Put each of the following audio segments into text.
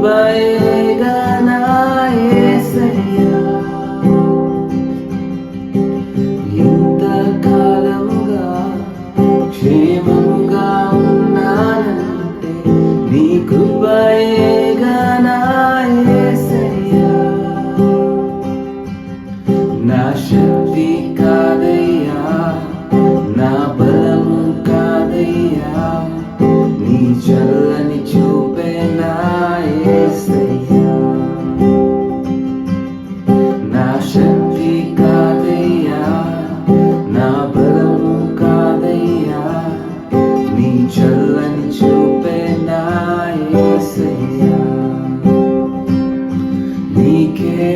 Bayega na esaya.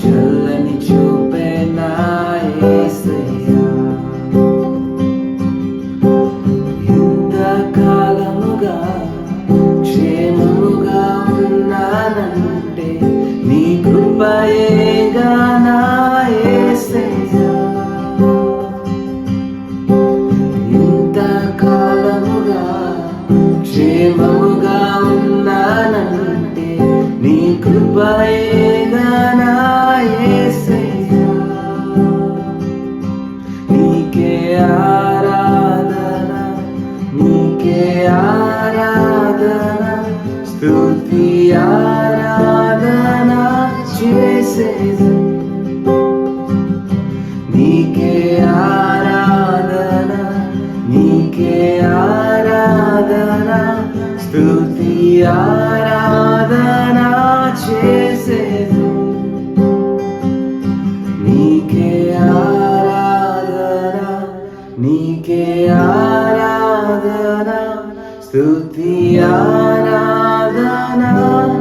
చల్లని చూపే నా ఇంతకాలముగా క్షేమముగా ఉన్నానంటే నీ కృపయేగా నా ఇంతకాలముగా క్షేమముగా ఉన్నానంటే నీ కృపయే ఆరాధన చేసేది. నీకే ఆరాధన నీకే ఆరాధన స్తుతి ఆరాధన చేసేది. నీకే ఆరాధన నీకే ఆరాధన స్తుతి ఆరాధన sana